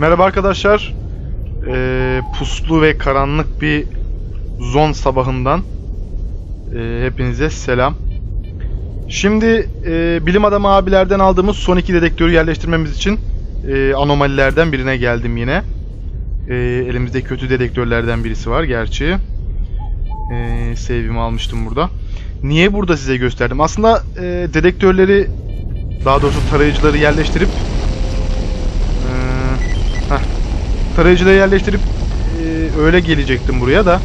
Merhaba arkadaşlar. Ee, puslu ve karanlık bir zon sabahından ee, hepinize selam. Şimdi ee, bilim adamı abilerden aldığımız son iki dedektörü yerleştirmemiz için ee, anomalilerden birine geldim yine. Ee, elimizde kötü dedektörlerden birisi var gerçi. Ee, save'imi almıştım burada. Niye burada size gösterdim? Aslında ee, dedektörleri daha doğrusu tarayıcıları yerleştirip tarayıcıları yerleştirip ee, öyle gelecektim buraya da.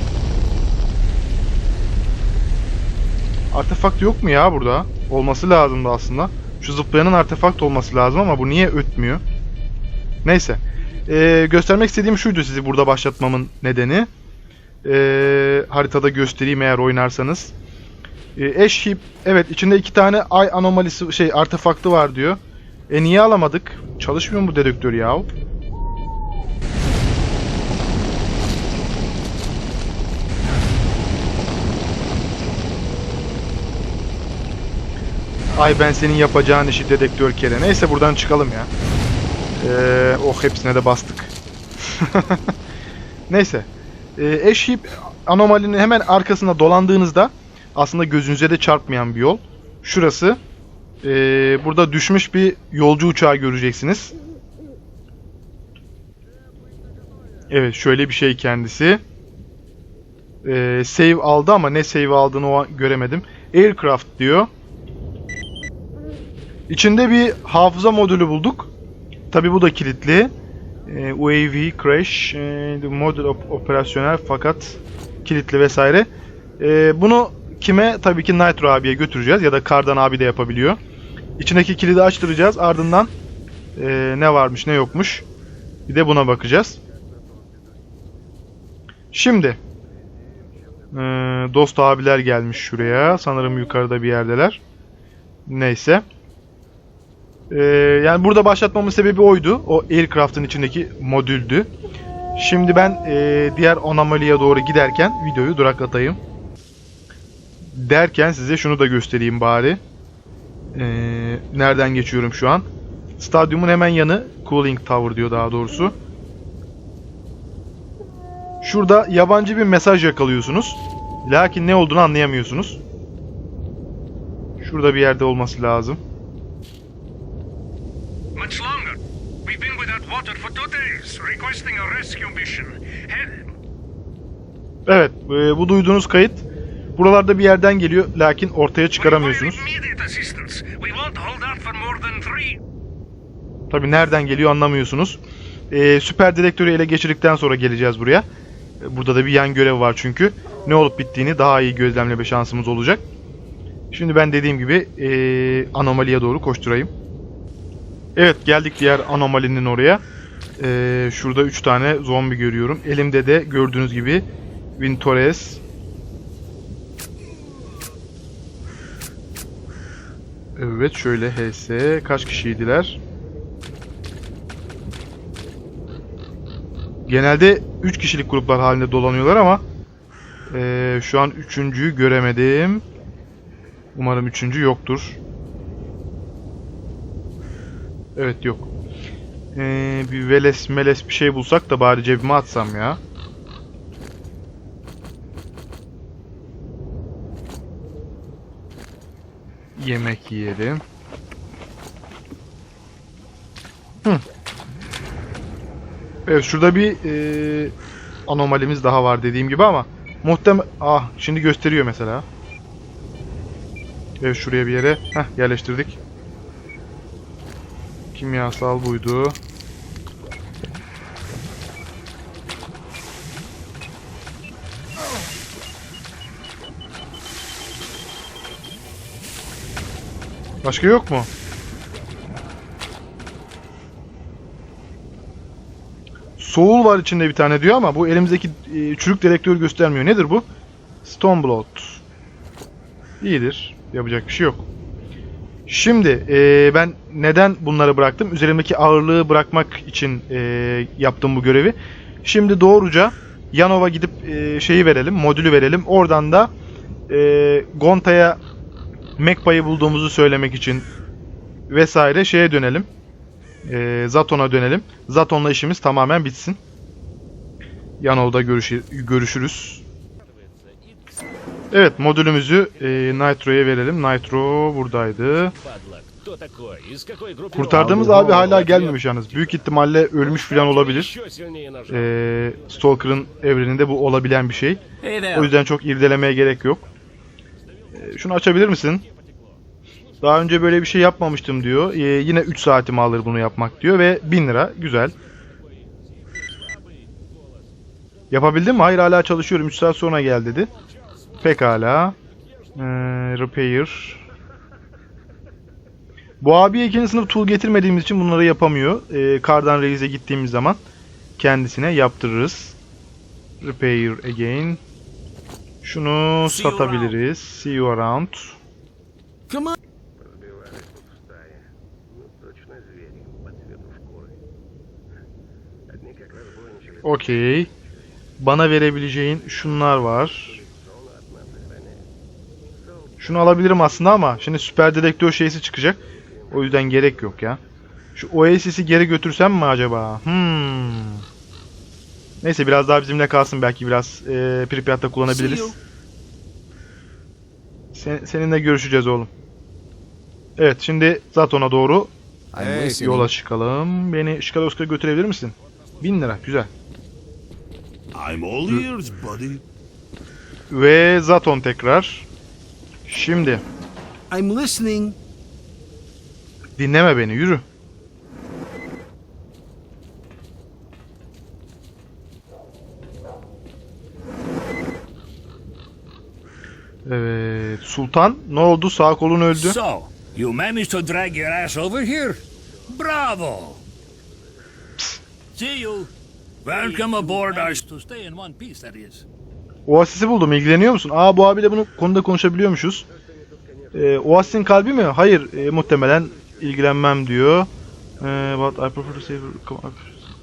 Artefakt yok mu ya burada? Olması lazımdı aslında. Şu zıplayanın artefakt olması lazım ama bu niye ötmüyor? Neyse. Ee, göstermek istediğim şuydu sizi burada başlatmamın nedeni. Ee, haritada göstereyim eğer oynarsanız. Ee, Heap, evet içinde iki tane ay anomalisi şey artefaktı var diyor. E niye alamadık? Çalışmıyor mu dedektör ya? Ay ben senin yapacağın işi dedektör kere. Neyse buradan çıkalım ya. Ee, oh hepsine de bastık. Neyse. Ee, Heap anomalinin hemen arkasında dolandığınızda aslında gözünüze de çarpmayan bir yol. Şurası. Ee, burada düşmüş bir yolcu uçağı göreceksiniz. Evet şöyle bir şey kendisi. Ee, save aldı ama ne save aldığını o an göremedim. Aircraft diyor. İçinde bir hafıza modülü bulduk. Tabi bu da kilitli. Ee, UAV crash, e, modül op- operasyonel fakat kilitli vesaire. Ee, bunu kime? Tabii ki Nitro abiye götüreceğiz ya da Kardan abi de yapabiliyor. İçindeki kilidi açtıracağız. Ardından e, ne varmış ne yokmuş. Bir de buna bakacağız. Şimdi e, dost abiler gelmiş şuraya. Sanırım yukarıda bir yerdeler. Neyse. E, yani burada başlatmamın sebebi oydu. O aircraft'ın içindeki modüldü. Şimdi ben e, diğer anomaliye doğru giderken videoyu duraklatayım. Derken size şunu da göstereyim bari. E, nereden geçiyorum şu an? Stadyumun hemen yanı. Cooling Tower diyor daha doğrusu. Şurada yabancı bir mesaj yakalıyorsunuz. Lakin ne olduğunu anlayamıyorsunuz. Şurada bir yerde olması lazım. Much longer. We've been without water for two days, requesting a rescue mission. Evet, e, bu duyduğunuz kayıt buralarda bir yerden geliyor lakin ortaya çıkaramıyorsunuz. Tabi nereden geliyor anlamıyorsunuz. E, süper dedektörü ele geçirdikten sonra geleceğiz buraya. E, burada da bir yan görev var çünkü. Ne olup bittiğini daha iyi gözlemleme şansımız olacak. Şimdi ben dediğim gibi e, anomaliye doğru koşturayım. Evet geldik diğer anomalinin oraya. E, şurada 3 tane zombi görüyorum. Elimde de gördüğünüz gibi Vintores. Evet şöyle HS. Kaç kişiydiler? Genelde 3 kişilik gruplar halinde dolanıyorlar ama eee, şu an üçüncüyü göremedim. Umarım üçüncü yoktur. Evet yok. Eee, bir veles meles bir şey bulsak da bari cebime atsam ya. Yemek yiyelim. Hı. Evet şurada bir eee, anomalimiz daha var dediğim gibi ama muhtemel... Ah şimdi gösteriyor mesela. Evet şuraya bir yere heh, yerleştirdik. Kimyasal buydu. Başka yok mu? Soul var içinde bir tane diyor ama bu elimizdeki e, çürük dedektör göstermiyor. Nedir bu? Stoneblood. İyidir. Yapacak bir şey yok. Şimdi e, ben neden bunları bıraktım? Üzerimdeki ağırlığı bırakmak için e, yaptım bu görevi. Şimdi doğruca Yanova gidip e, şeyi verelim, modülü verelim. Oradan da e, Gonta'ya Mekpa'yı bulduğumuzu söylemek için vesaire şeye dönelim. Ee, Zaton'a dönelim. Zaton'la işimiz tamamen bitsin. Yanol'da görüşür, görüşürüz. Evet modülümüzü e, Nitro'ya verelim. Nitro buradaydı. Kurtardığımız abi hala gelmemiş yalnız. Büyük ihtimalle ölmüş falan olabilir. Ee, Stalker'ın evreninde bu olabilen bir şey. O yüzden çok irdelemeye gerek yok. Ee, şunu açabilir misin? Daha önce böyle bir şey yapmamıştım diyor. Ee, yine 3 saatimi alır bunu yapmak diyor ve 1000 lira. Güzel. Yapabildin mi? Hayır hala çalışıyorum. 3 saat sonra gel dedi. Pekala. Ee, repair. Bu abi ikinci sınıf tool getirmediğimiz için bunları yapamıyor. Ee, kardan reize gittiğimiz zaman kendisine yaptırırız. Repair again. Şunu See satabiliriz. You See you around. Come on. Okey. Bana verebileceğin şunlar var. Şunu alabilirim aslında ama şimdi süper dedektör şeysi çıkacak. O yüzden gerek yok ya. Şu Oasis'i geri götürsem mi acaba? Hmm. Neyse biraz daha bizimle kalsın belki biraz e, Pripyat'ta kullanabiliriz. you. Sen, seninle görüşeceğiz oğlum. Evet şimdi Zaton'a doğru I'm listening. yola çıkalım. Beni Şikalovsk'a götürebilir misin? 1000 lira güzel. I'm all ears, buddy. Ve Zaton tekrar. Şimdi I'm listening. dinleme beni yürü. Evet Sultan ne oldu sağ kolun öldü. So, you managed to drag your ass over here? Bravo! See you. Welcome aboard our... To stay in one piece, that is. Oasis'i buldum ilgileniyor musun? Aa bu abiyle bunu konuda konuşabiliyormuşuz. Ee, Oasis'in kalbi mi? Hayır e, muhtemelen ilgilenmem diyor. Ee, but I prefer to save.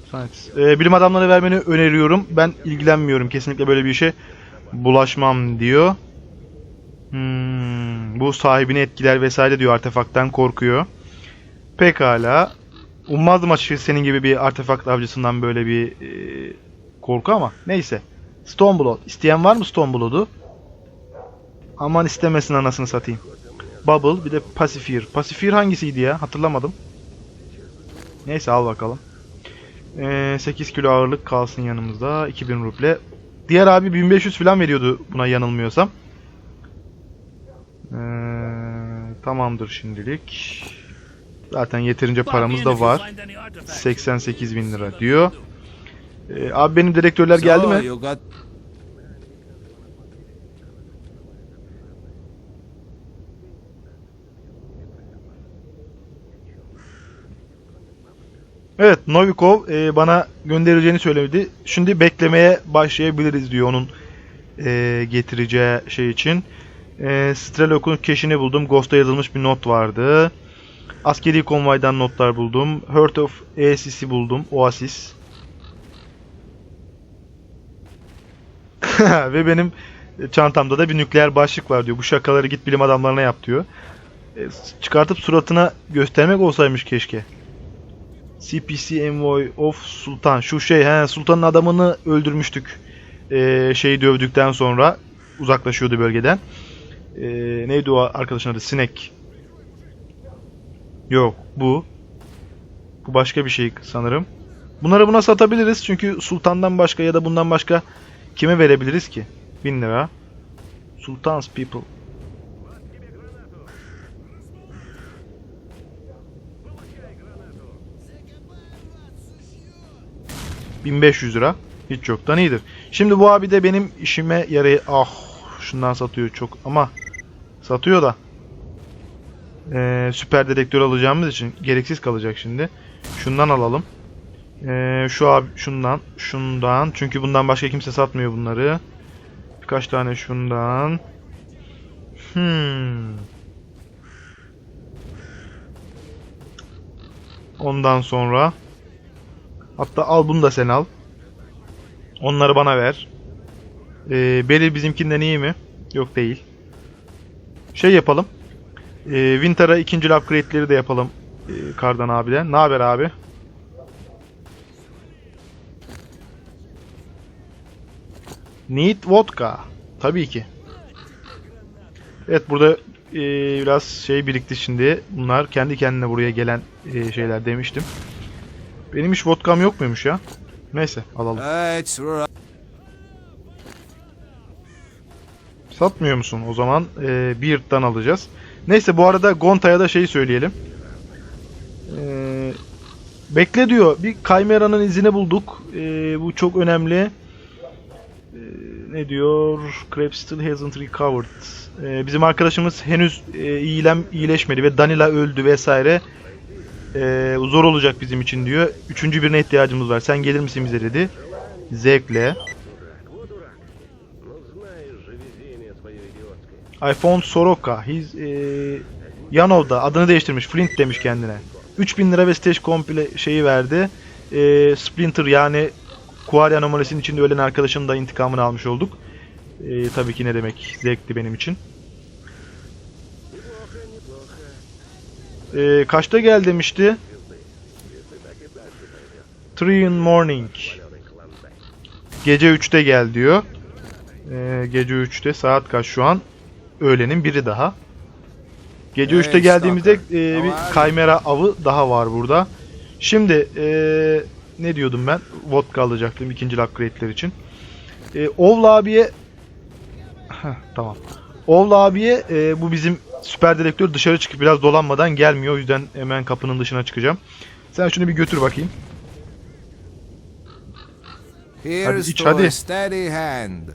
Science. Ee, bilim adamlarına vermeni öneriyorum. Ben ilgilenmiyorum. Kesinlikle böyle bir işe bulaşmam diyor. Hmm, bu sahibini etkiler vesaire diyor artefakttan korkuyor. Pekala. Ummazdım açıkçası senin gibi bir artefakt avcısından böyle bir e, korku ama neyse. Stoneblood. İsteyen var mı Stoneblood'u? Aman istemesin anasını satayım. Bubble bir de Pacifier. Pacifier hangisiydi ya? Hatırlamadım. Neyse al bakalım. Ee, 8 kilo ağırlık kalsın yanımızda. 2000 ruble. Diğer abi 1500 falan veriyordu buna yanılmıyorsam. Ee, tamamdır şimdilik. Zaten yeterince paramız da var. 88 bin lira diyor. Ee, abi benim direktörler geldi So, mi? You got Evet Novikov e, bana göndereceğini söyledi. Şimdi beklemeye başlayabiliriz diyor onun e, getireceği şey için. E, Strelok'un keşini buldum. Ghost'a yazılmış bir not vardı. Askeri konvoydan notlar buldum. Heart of Oasis'i buldum. Oasis. Ve benim çantamda da bir nükleer başlık var diyor. Bu şakaları git bilim adamlarına yap diyor. E, çıkartıp suratına göstermek olsaymış keşke. CPC Envoy of Sultan. Şu şey he Sultan'ın adamını öldürmüştük. Ee, şeyi dövdükten sonra uzaklaşıyordu bölgeden. Ee, neydi o arkadaşın adı? Sinek. Yok bu. Bu başka bir şey sanırım. Bunları buna satabiliriz çünkü Sultan'dan başka ya da bundan başka kime verebiliriz ki? 1000 lira. Sultan's people. ...1500 lira. Hiç yoktan iyidir. Şimdi bu abi de benim işime yarayı... Ah şundan satıyor çok ama... Satıyor da. Ee, süper dedektör alacağımız için gereksiz kalacak şimdi. Şundan alalım. Ee, şu abi şundan, şundan. Çünkü bundan başka kimse satmıyor bunları. Birkaç tane şundan. Hmm. Ondan sonra hatta al bunu da sen al. Onları bana ver. Ee, Beril bizimkinden iyi mi? Yok değil. Şey yapalım. Ee, Winter'a ikinci upgrade'leri de yapalım. e, Kardan abiden. Ne haber abi? Need vodka. Tabii ki. Evet burada e, biraz şey birikti şimdi. Bunlar kendi kendine buraya gelen e, şeyler demiştim. Benim hiç vodkam yok muymuş ya? Neyse alalım. Satmıyor musun? O zaman e, Beard'dan alacağız. Neyse bu arada Gonta'ya da şeyi söyleyelim. E, bekle diyor. Bir Chimera'nın izini bulduk. E, bu çok önemli ne diyor? Crab still hasn't recovered. Ee, bizim arkadaşımız henüz e, iyilem, iyileşmedi ve Danila öldü vesaire. Ee, zor olacak bizim için diyor. Üçüncü birine ihtiyacımız var. Sen gelir misin bize dedi. Zevkle. iPhone Soroka. His, e, Yanov'da adını değiştirmiş. Flint demiş kendine. 3000 lira ve stage komple şeyi verdi. E, Splinter yani Quarry anomalisinin içinde ölen arkadaşının da intikamını almış olduk. Eee, tabii ki ne demek zevkti benim için. Eee, kaçta gel demişti? 3 in morning. Gece 3'te gel diyor. Eee, gece 3'te saat kaç şu an? öğlenin biri daha. Gece Hey, 3'te geldiğimizde e, bir kaymera avı daha var burada. Şimdi e, ne diyordum ben? Vodka alacaktım ikinci upgrade'ler için. E, Ovla abiye Heh, tamam. Ovla abiye e, bu bizim süper direktör dışarı çıkıp biraz dolanmadan gelmiyor. O yüzden hemen kapının dışına çıkacağım. Sen şunu bir götür bakayım. Here's iç, hadi. a steady hand.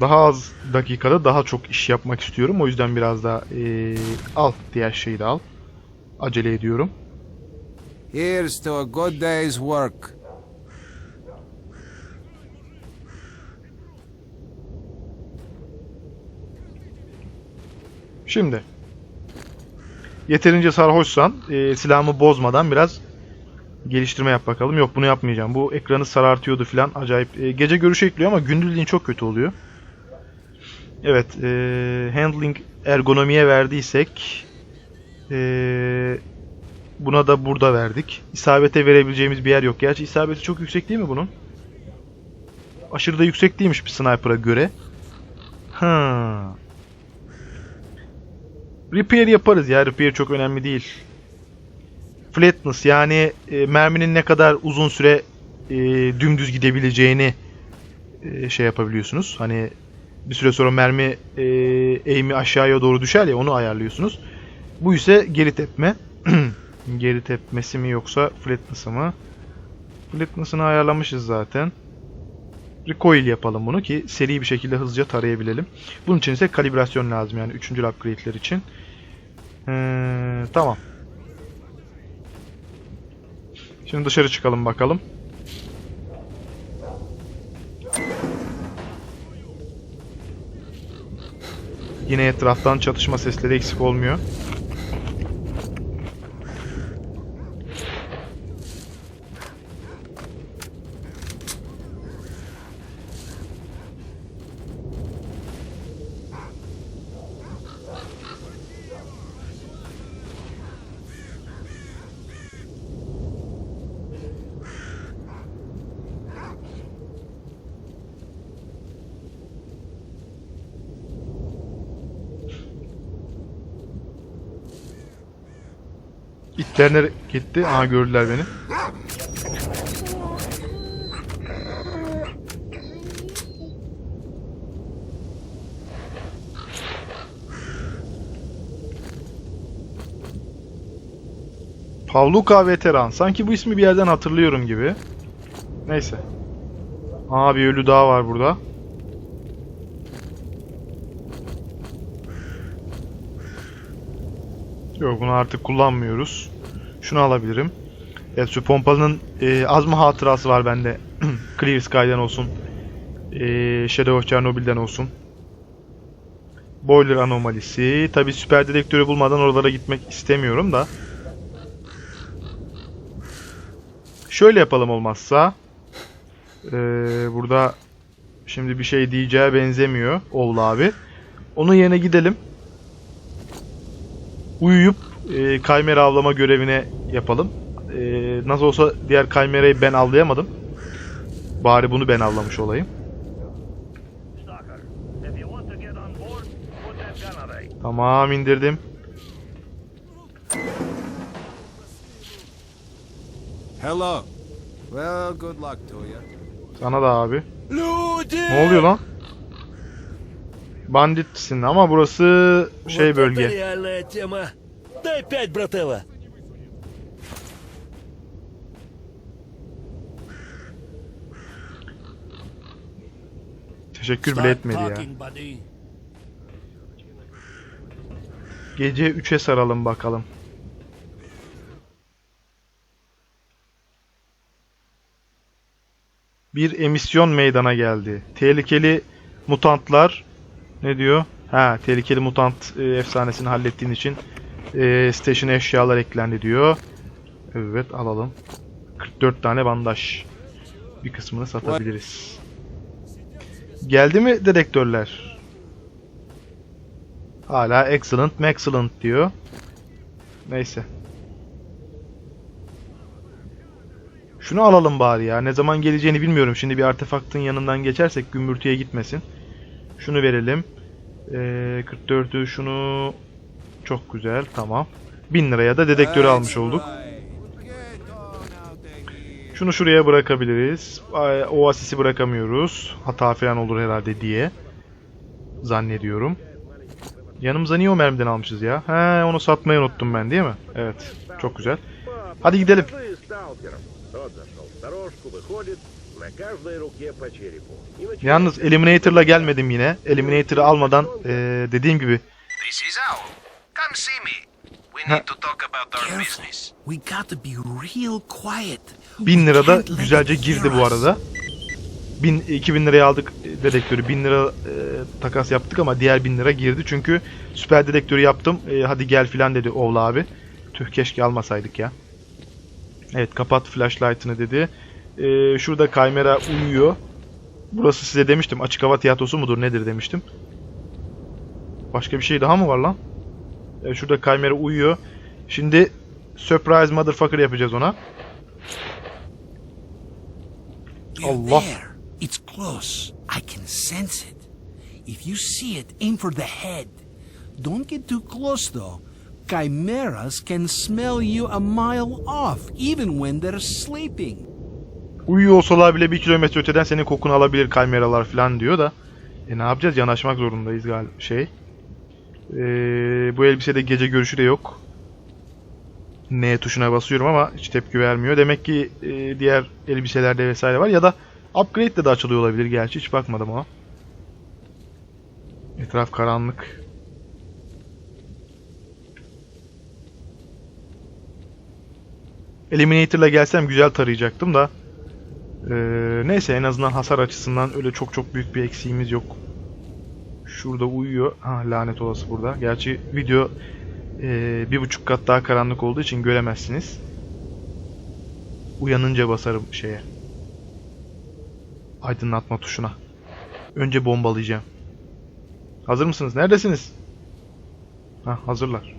Daha az dakikada daha çok iş yapmak istiyorum. O yüzden biraz daha e, al diğer şeyi de al. Acele ediyorum. Here's to a good day's work. Şimdi yeterince sarhoşsan e, silahımı bozmadan biraz geliştirme yap bakalım. Yok bunu yapmayacağım. Bu ekranı sarartıyordu filan. Acayip. E, gece görüşü ekliyor ama gündüzliğin çok kötü oluyor. Evet. E, handling ergonomiye verdiysek e, buna da burada verdik. İsabete verebileceğimiz bir yer yok. Gerçi isabeti çok yüksek değil mi bunun? Aşırı da yüksek değilmiş bir sniper'a göre. Ha. Repair yaparız ya. Repair çok önemli değil. Flatness yani e, merminin ne kadar uzun süre e, dümdüz gidebileceğini e, şey yapabiliyorsunuz. Hani bir süre sonra mermi e, eğimi aşağıya doğru düşer ya onu ayarlıyorsunuz. Bu ise geri tepme. geri tepmesi mi yoksa flatness'ı mı? Flatness'ını ayarlamışız zaten. Recoil yapalım bunu ki seri bir şekilde hızlıca tarayabilelim. Bunun için ise kalibrasyon lazım yani 3. upgrade'ler için. Ee, tamam. Şimdi dışarı çıkalım bakalım. Yine etraftan çatışma sesleri eksik olmuyor. Nereye gitti? Aha gördüler beni. Pavluka Veteran. Sanki bu ismi bir yerden hatırlıyorum gibi. Neyse. Aa bir ölü daha var burada. Yok bunu artık kullanmıyoruz. Şunu alabilirim. Evet şu pompalının e, az mı hatırası var bende. Clear Sky'den olsun. E, Shadow of Chernobyl'den olsun. Boiler anomalisi. Tabi süper dedektörü bulmadan oralara gitmek istemiyorum da. Şöyle yapalım olmazsa. Ee, burada şimdi bir şey diyeceğe benzemiyor Oğul abi. Onun yerine gidelim. uyuyup e, kaymera avlama görevine yapalım. E, nasıl olsa diğer kaymerayı ben avlayamadım. Bari bunu ben avlamış olayım. Tamam indirdim. Hello. Well, good luck to you. Sana da abi. Ne oluyor lan? Banditsin ama burası şey bölge. реальная тема. Дай пять, брателло. Teşekkür bile Start etmedi ya. talking, buddy. Gece 3'e saralım bakalım. Bir emisyon meydana geldi. Tehlikeli mutantlar ne diyor? Ha, tehlikeli mutant e, efsanesini hallettiğin için e, station eşyalar eklendi diyor. Evet, alalım. 44 tane bandaj. Bir kısmını satabiliriz. Geldi mi dedektörler? Hala excellent, excellent diyor. Neyse. Şunu alalım bari ya. Ne zaman geleceğini bilmiyorum. Şimdi bir artefaktın yanından geçersek gümbürtüye gitmesin. Şunu verelim. Ee, 44'ü şunu çok güzel tamam. 1000 liraya da dedektörü almış olduk. Şunu şuraya bırakabiliriz. Oasis'i bırakamıyoruz. Hata falan olur herhalde diye. Zannediyorum. Yanımıza niye o mermiden almışız ya? He onu satmayı unuttum ben değil mi? Evet. Çok güzel. Hadi gidelim. Yalnız Eliminator'la gelmedim yine. Eliminator'ı almadan ee, dediğim gibi Come see me. We need to talk about our business. We got to be real quiet. 1000 lira da güzelce girdi bu arada. 1000 2000 liraya aldık dedektörü. 1000 lira e, takas yaptık ama diğer 1000 lira girdi. Çünkü süper dedektörü yaptım. E, hadi gel filan dedi oğlu abi. Tüh keşke almasaydık ya. Evet kapat flashlight'ını dedi. E, şurada kamera uyuyor. Burası size demiştim açık hava tiyatrosu mudur nedir demiştim. Başka bir şey daha mı var lan? E, şurada kamera uyuyor. Şimdi surprise motherfucker yapacağız ona. Allah. It's close. I can sense it. If you see it, aim for the head. Don't get too close, though. Chimeras can smell you a mile off, even when they're sleeping. Uyuyor olsalar bile bir kilometre öteden senin kokunu alabilir kameralar falan diyor da. E ne yapacağız? Yanaşmak zorundayız galiba şey. E, bu elbisede gece görüşü de yok. N tuşuna basıyorum ama hiç tepki vermiyor. Demek ki e, diğer elbiselerde vesaire var ya da upgrade de de açılıyor olabilir gerçi hiç bakmadım ama. Etraf karanlık. Eliminator'la gelsem güzel tarayacaktım da. Ee, neyse en azından hasar açısından öyle çok çok büyük bir eksiğimiz yok. Şurada uyuyor. Ha lanet olası burada. Gerçi video ee, bir buçuk kat daha karanlık olduğu için göremezsiniz. Uyanınca basarım şeye. Aydınlatma tuşuna. Önce bombalayacağım. Hazır mısınız? Neredesiniz? Ha hazırlar.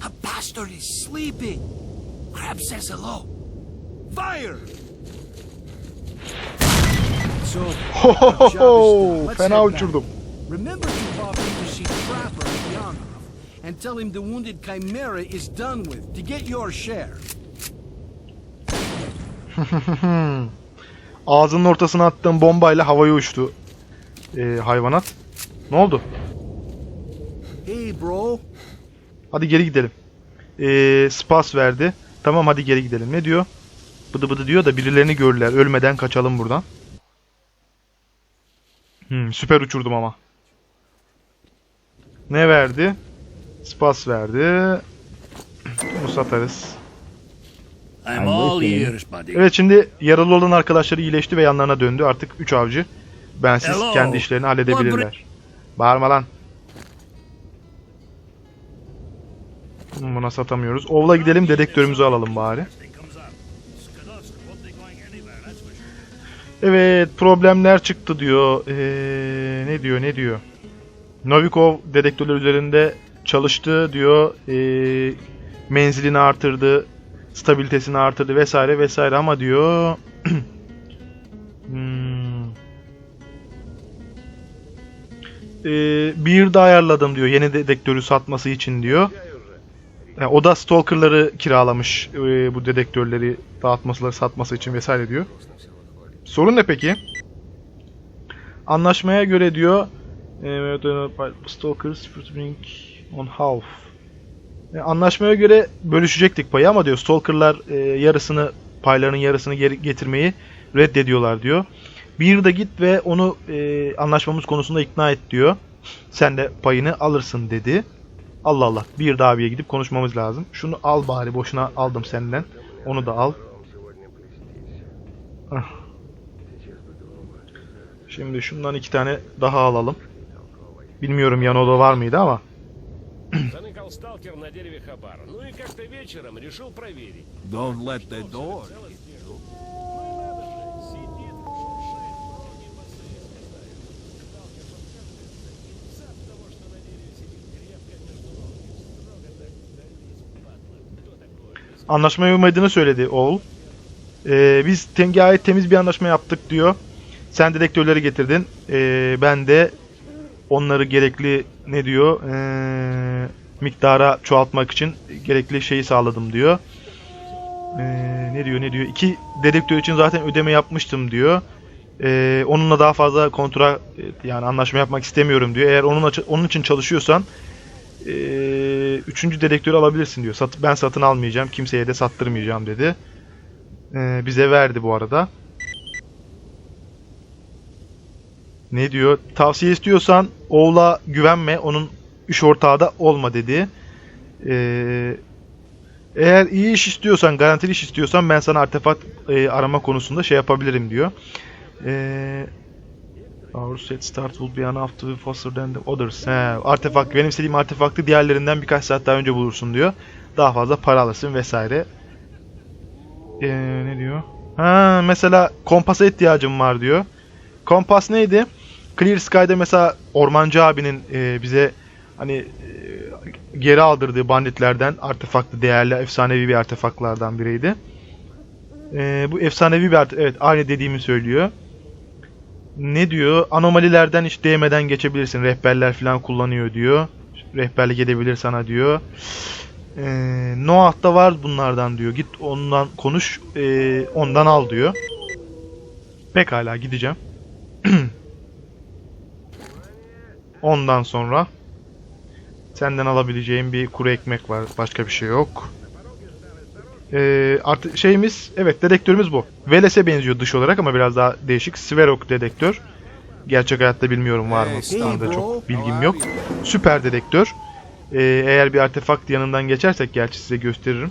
The bastard is sleeping. Crab says hello. Fire! Ho Fena uçurdum. Remember in to see Trapper and Yanov, and tell him the wounded Chimera is done with to get your share. Ağzının ortasına attığım bombayla havaya uçtu ee, hayvanat. Ne oldu? Hey, bro. Hadi geri gidelim. Ee, spas verdi. Tamam hadi geri gidelim. Ne diyor? Bıdı bıdı diyor da birilerini görürler. Ölmeden kaçalım buradan. Hmm, süper uçurdum ama. Ne verdi? Spas verdi. Bunu satarız. Evet şimdi yaralı olan arkadaşları iyileşti ve yanlarına döndü. Artık 3 avcı bensiz Hello. kendi işlerini halledebilirler. Bağırma lan. Buna satamıyoruz. Ovla gidelim dedektörümüzü alalım bari. Evet problemler çıktı diyor. Ee, ne diyor ne diyor. Novikov dedektörler üzerinde çalıştı diyor. Ee, menzilini artırdı. Stabilitesini artırdı vesaire vesaire ama diyor. hmm, ee, bir de ayarladım diyor yeni dedektörü satması için diyor. Yani o da stalkerları kiralamış ee, bu dedektörleri dağıtması, satması için vesaire diyor. Sorun ne peki? Anlaşmaya göre diyor e, Stalkers bring on half. E, Anlaşmaya göre bölüşecektik payı ama diyor Stalker'lar e, yarısını paylarının yarısını geri getirmeyi reddediyorlar diyor. Bir de git ve onu anlaşmamız konusunda ikna et diyor. Sen de payını alırsın dedi. Allah Allah. Bir de abiye gidip konuşmamız lazım. Şunu al bari boşuna aldım senden. Onu da al. Ah. Şimdi şundan iki tane daha alalım. Bilmiyorum yan oda var mıydı ama. Заныкал сталкер на дереве Хабар. Ну и как-то вечером решил проверить. Don't let the door. Anlaşmaya uymadığını söyledi oğul. Ee, biz tem gayet temiz bir anlaşma yaptık diyor. Sen dedektörleri getirdin. Ee, ben de onları gerekli ne diyor ee, miktara çoğaltmak için gerekli şeyi sağladım diyor. Ee, ne diyor ne diyor. İki dedektör için zaten ödeme yapmıştım diyor. Ee, onunla daha fazla kontra yani anlaşma yapmak istemiyorum diyor. Eğer onun onun için çalışıyorsan ee, üçüncü dedektörü alabilirsin diyor. Sat, ben satın almayacağım. Kimseye de sattırmayacağım dedi. Ee, bize verdi bu arada. Ne diyor? Tavsiye istiyorsan oğula güvenme. Onun iş ortağı da olma dedi. Ee, eğer iyi iş istiyorsan, garantili iş istiyorsan ben sana artefakt e, arama konusunda şey yapabilirim diyor. Ee, Our set start will be to be faster than the others. He, artefakt, benim istediğim artefaktı diğerlerinden birkaç saat daha önce bulursun diyor. Daha fazla para alırsın vesaire. Ee, ne diyor? Ha, mesela kompasa ihtiyacım var diyor. Kompas neydi? Clear Sky'da mesela Ormancı abinin e, bize hani e, geri aldırdığı banditlerden artefaktı değerli efsanevi bir artefaktlardan biriydi. E, bu efsanevi bir arte- evet aynı dediğimi söylüyor. Ne diyor? Anomalilerden hiç değmeden geçebilirsin. Rehberler falan kullanıyor diyor. Rehberlik edebilir sana diyor. Ee, Noah'ta var bunlardan diyor. Git ondan konuş, ee, ondan al diyor. Pekala gideceğim. ondan sonra senden alabileceğim bir kuru ekmek var. Başka bir şey yok. Ee, artık şeyimiz, evet dedektörümüz bu. Veles'e benziyor dış olarak ama biraz daha değişik. Sverok dedektör. Gerçek hayatta bilmiyorum var mı? Bro. çok bilgim yok. Süper dedektör. Ee, eğer bir artefakt yanından geçersek gerçi size gösteririm.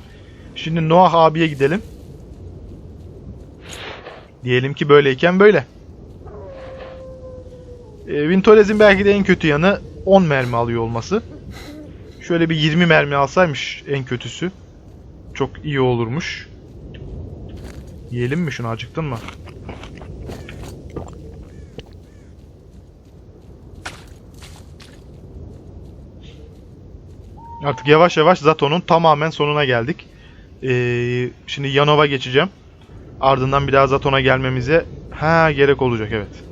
Şimdi Noah abiye gidelim. Diyelim ki böyleyken böyle. Ee, Vintolez'in belki de en kötü yanı 10 mermi alıyor olması. Şöyle bir 20 mermi alsaymış en kötüsü. Çok iyi olurmuş. Yiyelim mi şunu acıktın mı? Artık yavaş yavaş Zato'nun tamamen sonuna geldik. Ee, şimdi Yanova geçeceğim. Ardından bir daha Zaton'a gelmemize ha gerek olacak evet.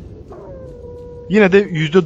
Yine de %9